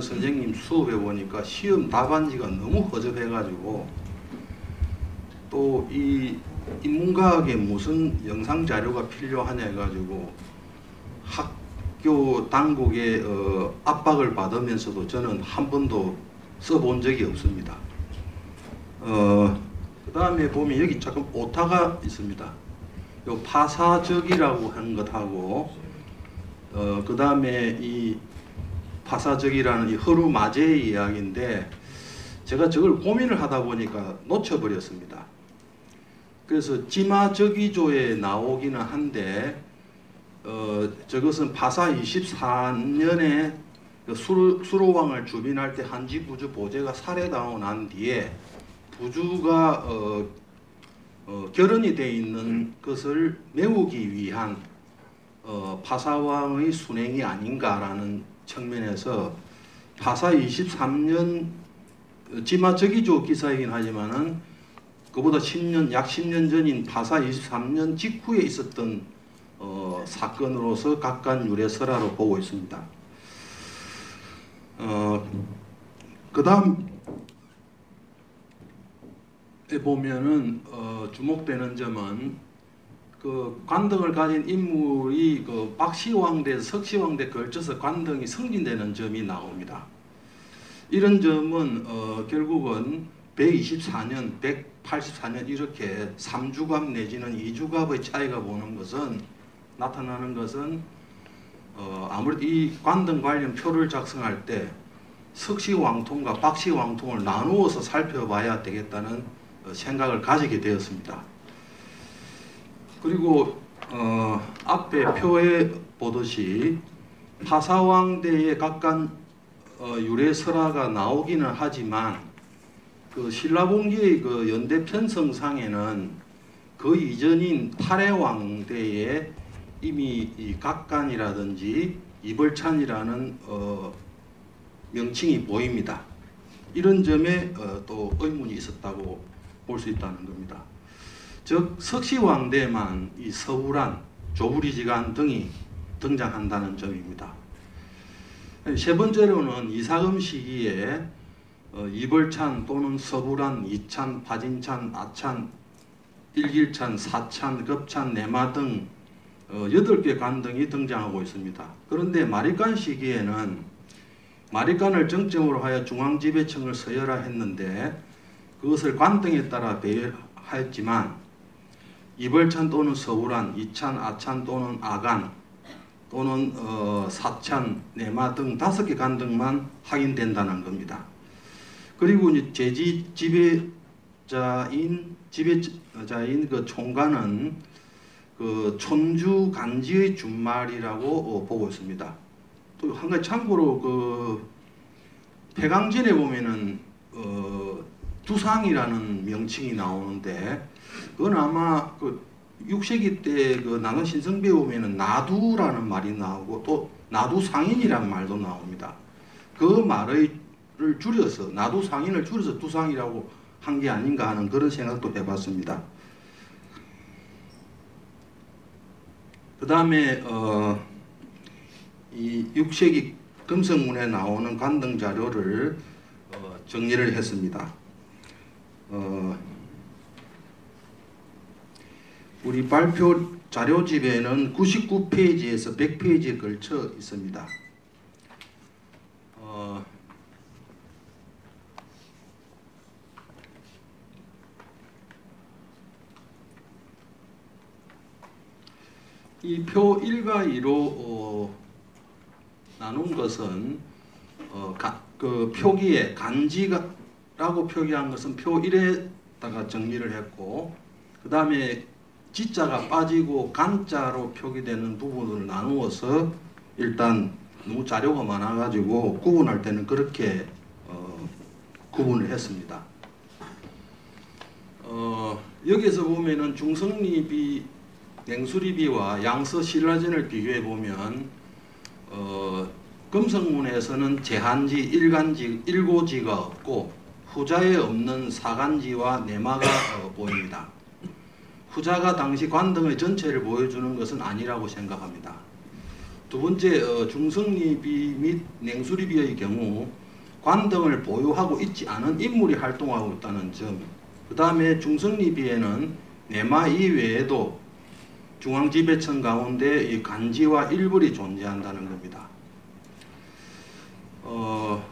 선생님 수업해 보니까 시험 답안지가 너무 허접해가지고 또 이 인문과학에 무슨 영상 자료가 필요하냐 해가지고 학교 당국의 어, 압박을 받으면서도 저는 한 번도 써본 적이 없습니다. 어, 그 다음에 보면 여기 조금 오타가 있습니다. 요 파사적이라고 한 것하고 어, 그 다음에 이 파사적이라는 이 허루 마제의 이야기인데 제가 저걸 고민을 하다 보니까 놓쳐버렸습니다. 그래서 지마적이조에 나오기는 한데 어, 저것은 파사 24년에 그 수로, 수로왕을 주빈할 때 한지 부주 보제가 살해당하고 난 뒤에 부주가 어, 어, 결혼이 돼 있는 것을 메우기 위한 어, 파사왕의 순행이 아닌가라는 측면에서 파사 23년 지마 저기조 기사이긴 하지만은 그보다 10년 약 10년 전인 파사 23년 직후에 있었던 어, 사건으로서 각간 유래설화로 보고 있습니다. 어, 그다음 에 보면은 어, 주목되는 점은 그 관등을 가진 인물이 그 박시왕대, 석시왕대 걸쳐서 관등이 승진되는 점이 나옵니다. 이런 점은 어, 결국은 124년, 184년 이렇게 3주갑 내지는 2주갑의 차이가 보는 것은 나타나는 것은 어, 아무래도 이 관등 관련 표를 작성할 때 석시왕통과 박시왕통을 나누어서 살펴봐야 되겠다는 어, 생각을 가지게 되었습니다. 그리고 어, 앞에 표에 보듯이 파사왕대의 각간 어, 유래 설화가 나오기는 하지만 그 신라봉기의 그 연대 편성상에는 그 이전인 탈해왕 대에 이미 이 각간이라든지 이벌찬이라는 어, 명칭이 보입니다. 이런 점에 어, 또 의문이 있었다고 볼 수 있다는 겁니다. 즉 석시왕대만 이 서울안, 조부리지간 등이 등장한다는 점입니다. 세 번째로는 이사금 시기에 어, 이벌찬 또는 서불안, 이찬, 파진찬, 아찬, 일길찬, 사찬, 급찬, 내마 등 어, 여덟 개 관등이 등장하고 있습니다. 그런데 마리간 시기에는 마리간을 정점으로 하여 중앙지배청을 서열화했는데 그것을 관등에 따라 배열하였지만 이벌찬 또는 서울안, 이찬, 아찬 또는 아간 또는 어, 사찬, 내마 등 다섯 개 간 등만 확인된다는 겁니다. 그리고 이제 제지 지배자인 지배자인 그 총관은 그 촌주 간지의 준말이라고 어, 보고 있습니다. 또 한 가지 참고로 그 폐강진에 보면은 어, 두상이라는 명칭이 나오는데 그건 아마 그 6세기 때 그 나는 신성비에 보면은 나두라는 말이 나오고 또 나두 상인이라는 말도 나옵니다. 그 말을 줄여서 나두 상인을 줄여서 두상이라고 한 게 아닌가 하는 그런 생각도 해봤습니다. 그 다음에 어, 이 6세기 금성문에 나오는 관등 자료를 어, 정리를 했습니다. 어, 우리 발표 자료집에는 99페이지에서 100페이지에 걸쳐 있습니다. 어, 이표 1과 2로 어, 나눈 것은 어, 가, 그 표기에 간지라고 표기한 것은 표 1에다가 정리를 했고 그 다음에 지자가 빠지고 간자로 표기되는 부분을 나누어서 일단 너무 자료가 많아가지고 구분할 때는 그렇게 어, 구분을 했습니다. 어, 여기서 보면은 중성리비, 냉수리비와 양서 신라전을 비교해 보면 어, 금성문에서는 제한지, 일간지, 일고지가 없고 후자에 없는 사간지와 내마가 어, 보입니다. 후자가 당시 관등의 전체를 보여주는 것은 아니라고 생각합니다. 두 번째 어, 중성리비 및 냉수리비의 경우 관등을 보유하고 있지 않은 인물이 활동하고 있다는 점. 그 다음에 중성리비에는 내마 이외에도 중앙지배청 가운데 이 간지와 일벌이 존재한다는 겁니다. 어,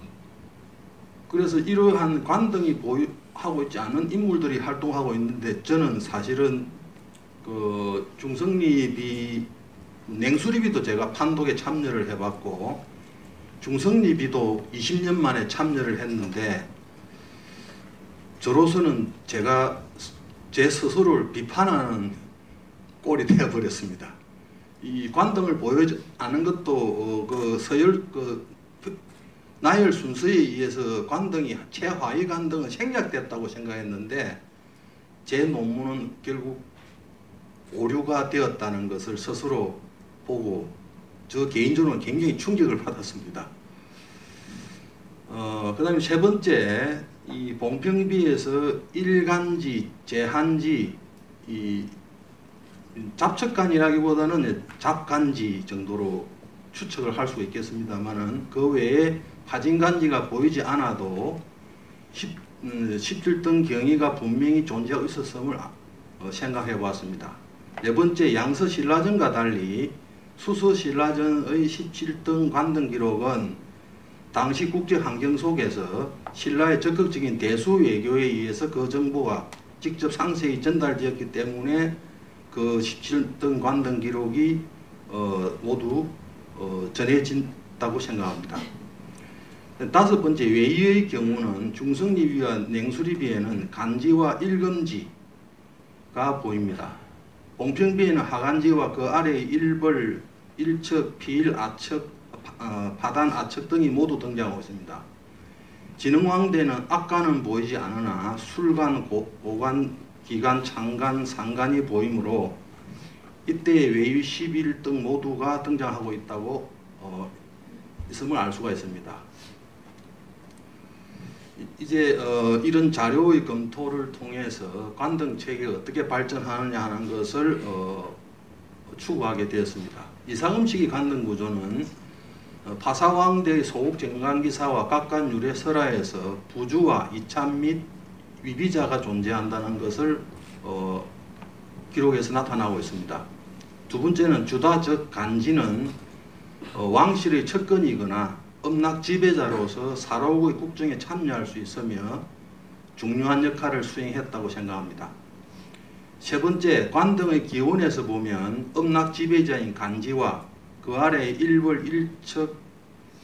그래서 이러한 관등이 보유 하고 있지 않은 인물들이 활동하고 있는데 저는 사실은 그 중성리비 냉수리비도 제가 판독에 참여를 해봤고 중성리비도 20년 만에 참여를 했는데 저로서는 제가 제 스스로를 비판하는 꼴이 되어버렸습니다. 이 관등을 보여지 않은 것도 어, 그 서열 그 나열 순서에 의해서 관등이 최하위 관등은 생략됐다고 생각했는데 제 논문은 결국 오류가 되었다는 것을 스스로 보고 저 개인적으로 굉장히 충격을 받았습니다. 어, 그 다음에 세 번째, 이 봉평비에서 일간지, 제한지, 이 잡척간이라기보다는 잡간지 정도로 추측을 할 수 있겠습니다만은 그 외에 파진간지가 보이지 않아도 10, 음, 17등 경위가 분명히 존재하고 있었음을 어, 생각해 보았습니다. 네 번째 양서 신라전과 달리 수서 신라전의 17등 관등 기록은 당시 국제 환경 속에서 신라의 적극적인 대수 외교에 의해서 그 정보가 직접 상세히 전달되었기 때문에 그 17등 관등 기록이 어, 모두 어, 전해진다고 생각합니다. 다섯 번째 외유의 경우는 중성리비와 냉수리비에는 간지와 일금지가 보입니다. 봉평비에는 하간지와 그 아래의 일벌, 일척, 비일, 아척, 어, 파단, 아척 등이 모두 등장하고 있습니다. 진흥왕대는 악간은 보이지 않으나 술간, 고, 고간, 기간, 창간, 상간이 보이므로 이때의 외유 11등 모두가 등장하고 있다고 어, 있음을 알 수가 있습니다. 이제 어, 이런 자료의 검토를 통해서 관등 체계가 어떻게 발전하느냐 하는 것을 어, 추구하게 되었습니다. 이상음식의 관등 구조는 어, 파사왕대의 소국 정관기사와 각간 유래 설화에서 부주와 이참 및 위비자가 존재한다는 것을 어, 기록에서 나타나고 있습니다. 두 번째는 주다적 간지는 어, 왕실의 척근이거나 음락 지배자로서 사로국의 국정에 참여할 수 있으며 중요한 역할을 수행했다고 생각합니다. 세 번째, 관등의 기원에서 보면 음락 지배자인 간지와 그 아래 일벌, 일척,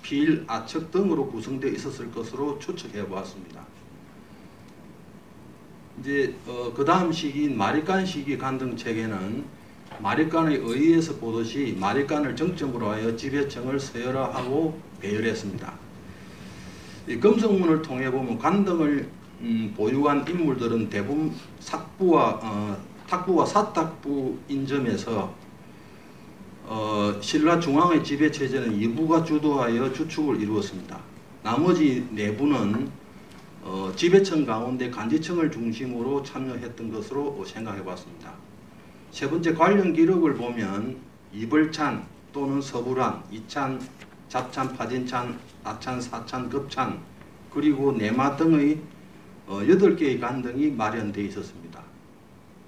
필, 아척 등으로 구성되어 있었을 것으로 추측해 보았습니다. 이제 어, 그 다음 시기인 마리간 시기 간등 체계는 마리간의 의의에서 보듯이 마리간을 정점으로 하여 지배청을 서열화하고 배열했습니다. 이 금성문을 통해 보면 간등을 음, 보유한 인물들은 대부분 삭부와 어, 탁부와 사탁부인 점에서 어, 신라 중앙의 지배 체제는 이부가 주도하여 주축을 이루었습니다. 나머지 내부는 어, 지배청 가운데 간지청을 중심으로 참여했던 것으로 생각해 봤습니다. 세 번째 관련 기록을 보면 이벌찬 또는 서불안, 이찬, 잡찬, 파진찬, 아찬, 사찬, 급찬 그리고 내마 등의 어, 8개의 간등이 마련되어 있었습니다.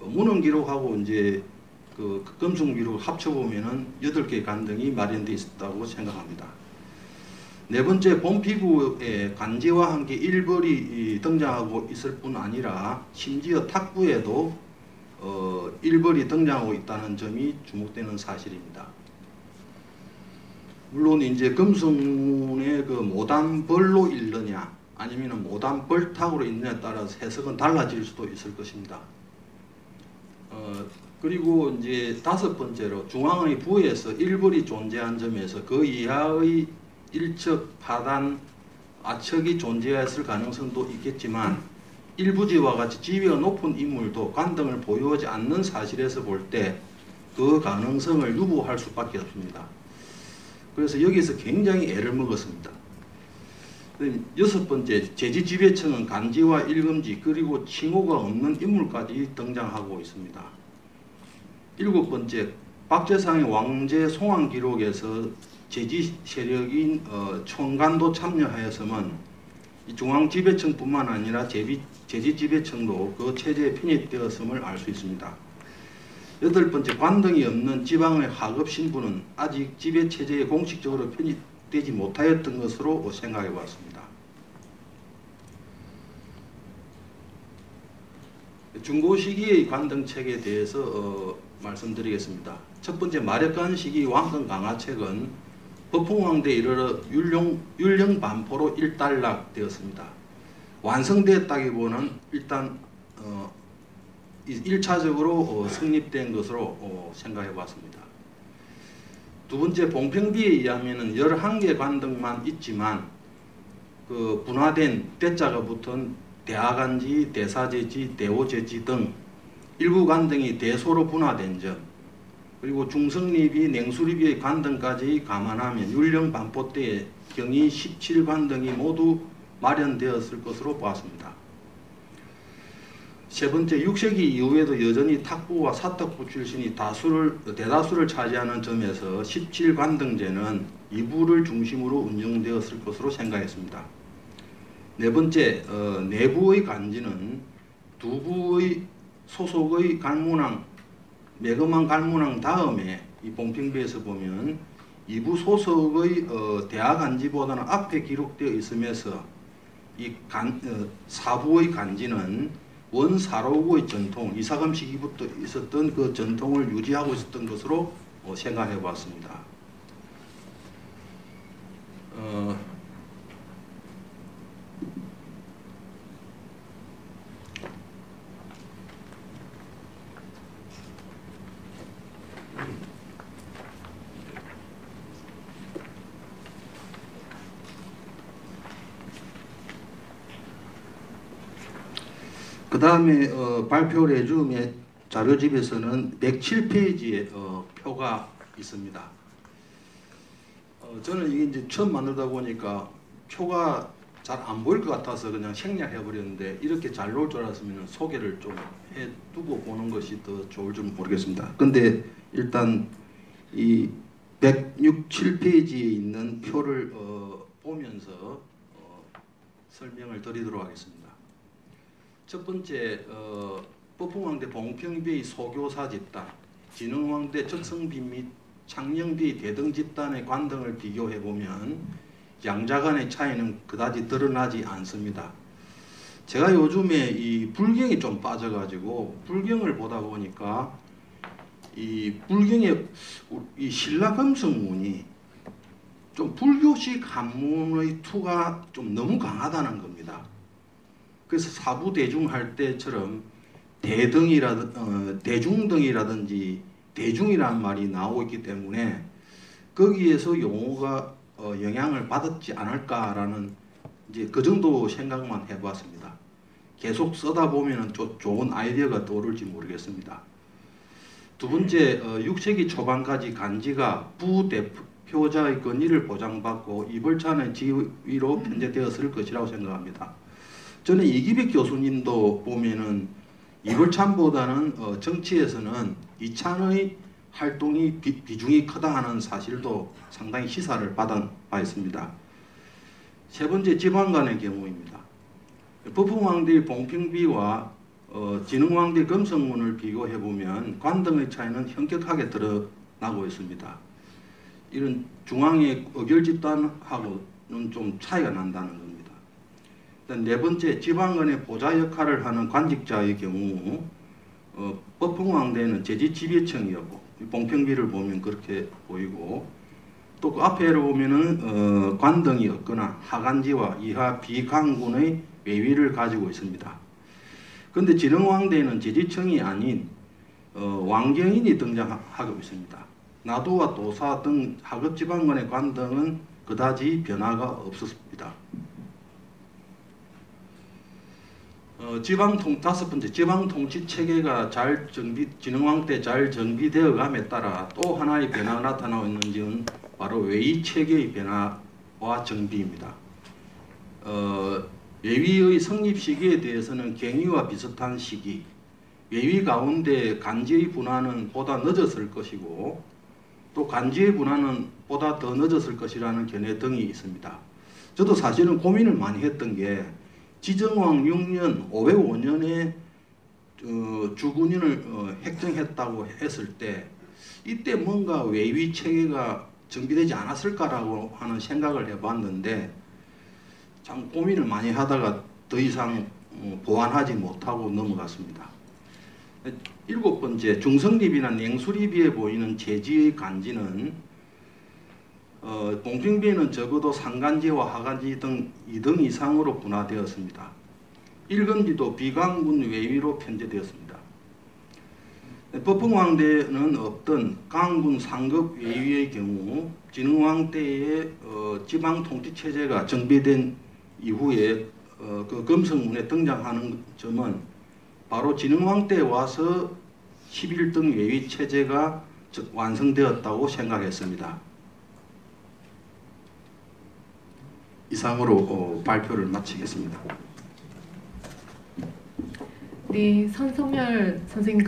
어, 문헌 기록하고 이제 그 금속 기록을 합쳐보면은 8개의 간등이 마련되어 있었다고 생각합니다. 네 번째 본피구에 간지와 함께 일벌이 등장하고 있을 뿐 아니라 심지어 탁구에도 어, 일벌이 등장하고 있다는 점이 주목되는 사실입니다. 물론 이제 금성의 그 모단벌로 읽느냐 아니면 모단벌탁으로 읽느냐에 따라서 해석은 달라질 수도 있을 것입니다. 어, 그리고 이제 다섯 번째로 중앙의 부에서 일벌이 존재한 점에서 그 이하의 일척, 파단, 아척이 존재했을 가능성도 있겠지만 일부지와 같이 지위가 높은 인물도 관등을 보유하지 않는 사실에서 볼 때 그 가능성을 유보할 수밖에 없습니다. 그래서 여기서 굉장히 애를 먹었습니다. 여섯 번째, 제지 지배청은 간지와 일금지 그리고 칭호가 없는 인물까지 등장하고 있습니다. 일곱 번째, 박재상의 왕제 송환 기록에서 제지 세력인 어, 총관도 참여하였음은 이 중앙 지배청뿐만 아니라 제비, 제지 지배청도 그 체제에 편입되었음을 알 수 있습니다. 여덟 번째 관등이 없는 지방의 하급 신분은 아직 지배 체제에 공식적으로 편입되지 못하였던 것으로 생각해 봤습니다. 중고 시기의 관등책에 대해서 어, 말씀드리겠습니다. 첫 번째 마력간 시기 왕권 강화책은 법흥왕대 이르러 율령, 율령 반포로 일단락되었습니다. 완성되었다기보다는 일단 어, 1차적으로 어, 성립된 것으로 어, 생각해 봤습니다. 두 번째 봉평비에 의하면 11개 관등만 있지만 그 분화된 대자가 붙은 대하간지, 대사제지, 대오제지 등 일부 관등이 대소로 분화된 점 그리고 중성립이 냉수립의 관등까지 감안하면 율령 반포 때에 경이 17관등이 모두 마련되었을 것으로 보았습니다. 세 번째 6세기 이후에도 여전히 탁부와 사탁부 출신이 다수를 대다수를 차지하는 점에서 17관등제는 이부를 중심으로 운영되었을 것으로 생각했습니다. 네 번째 어, 내부의 간지는 두 부의 소속의 갈문왕 매거만 갈문왕 다음에 이 봉평비에서 보면 이부 소속의 어, 대학 간지보다는 앞에 기록되어 있으면서 이 간, 어, 사부의 간지는 원사로구의 전통, 이사감 시기부터 있었던 그 전통을 유지하고 있었던 것으로 어, 생각해 봤습니다. 어, 그 다음에 어, 발표 레줌의 자료집에서는 107페이지에 어, 표가 있습니다. 어, 저는 이게 이제 처음 만들다 보니까 표가 잘 안 보일 것 같아서 그냥 생략해 버렸는데 이렇게 잘 나올 줄 알았으면 소개를 좀 해두고 보는 것이 더 좋을 줄 모르겠습니다. 근데 일단 이 167페이지에 있는 표를 어, 보면서 어, 설명을 드리도록 하겠습니다. 첫 번째 어, 법흥왕대 봉평비의 소교사 집단, 진흥왕대 적성비 및 창녕비 대등 집단의 관등을 비교해 보면 양자 간의 차이는 그다지 드러나지 않습니다. 제가 요즘에 이 불경이 좀 빠져가지고 불경을 보다 보니까 이 불경의 이 신라 금성문이 좀 불교식 한문의 투가 좀 너무 강하다는 겁니다. 그래서 사부 대중 할 때처럼 대등이라든 어, 대중 등이라든지 대중이라는 말이 나오고 있기 때문에 거기에서 용어가 어, 영향을 받았지 않을까라는 이제 그 정도 생각만 해봤습니다. 계속 쓰다 보면은 좀 좋은 아이디어가 떠오를지 모르겠습니다. 두 번째, 어, 6세기 초반까지 간지가 부대표자의 권위를 보장받고 이벌찬의 지위로 편제되었을 것이라고 생각합니다. 저는 이기백 교수님도 보면은 이벌찬보다는 어, 정치에서는 이찬의 활동이 비, 비중이 크다 하는 사실도 상당히 시사를 받은 바 있습니다. 세 번째 지방 간의 경우입니다. 법흥왕대 봉평비와 어, 진흥왕대 금성문을 비교해 보면 관등의 차이는 현격하게 드러나고 있습니다. 이런 중앙의 의결 집단하고는 좀 차이가 난다는 겁니다. 네 번째 지방간의 보좌 역할을 하는 관직자의 경우 어, 법흥왕대는 제지지배청이었고 봉평비를 보면 그렇게 보이고 또 그 앞에를 보면은 어, 관등이 없거나 하간지와 이하 비강군의 외위를 가지고 있습니다. 그런데 진흥왕대는 제지청이 아닌 어, 왕경인이 등장하고 있습니다. 나도와 도사 등 하급 지방간의 관등은 그다지 변화가 없었습니다. 어, 지방 통 다섯 번째 지방 통치 체계가 잘 정비 진흥왕 때 잘 정비되어 감에 따라 또 하나의 변화가 나타나고 있는지는 바로 외위 체계의 변화와 정비입니다. 어, 외위의 성립 시기에 대해서는 경위와 비슷한 시기 외위 가운데 간지의 분화는 보다 늦었을 것이고 또 간지의 분화는 보다 더 늦었을 것이라는 견해 등이 있습니다. 저도 사실은 고민을 많이 했던 게 지정왕 6년 505년에 어, 주군인을 어, 획정했다고 했을 때 이때 뭔가 외위 체계가 정비되지 않았을까라고 하는 생각을 해봤는데 참 고민을 많이 하다가 더 이상 어, 보완하지 못하고 넘어갔습니다. 일곱 번째 중성립이나 냉수립에 보이는 재지의 간지는 어, 공중비에는 적어도 상간지와 하간지 등 2등 이상으로 분화되었습니다. 일간지도 비강군 외위로 편제되었습니다. 법흥왕대는 없던 강군 상급 외위의 경우 진흥왕 때의 어, 지방 통치 체제가 정비된 이후에 어, 그 금성문에 등장하는 점은 바로 진흥왕 때 와서 11등 외위 체제가 즉 완성되었다고 생각했습니다. 이상으로 어, 발표를 마치겠습니다. 네, 선성열 선생님 감.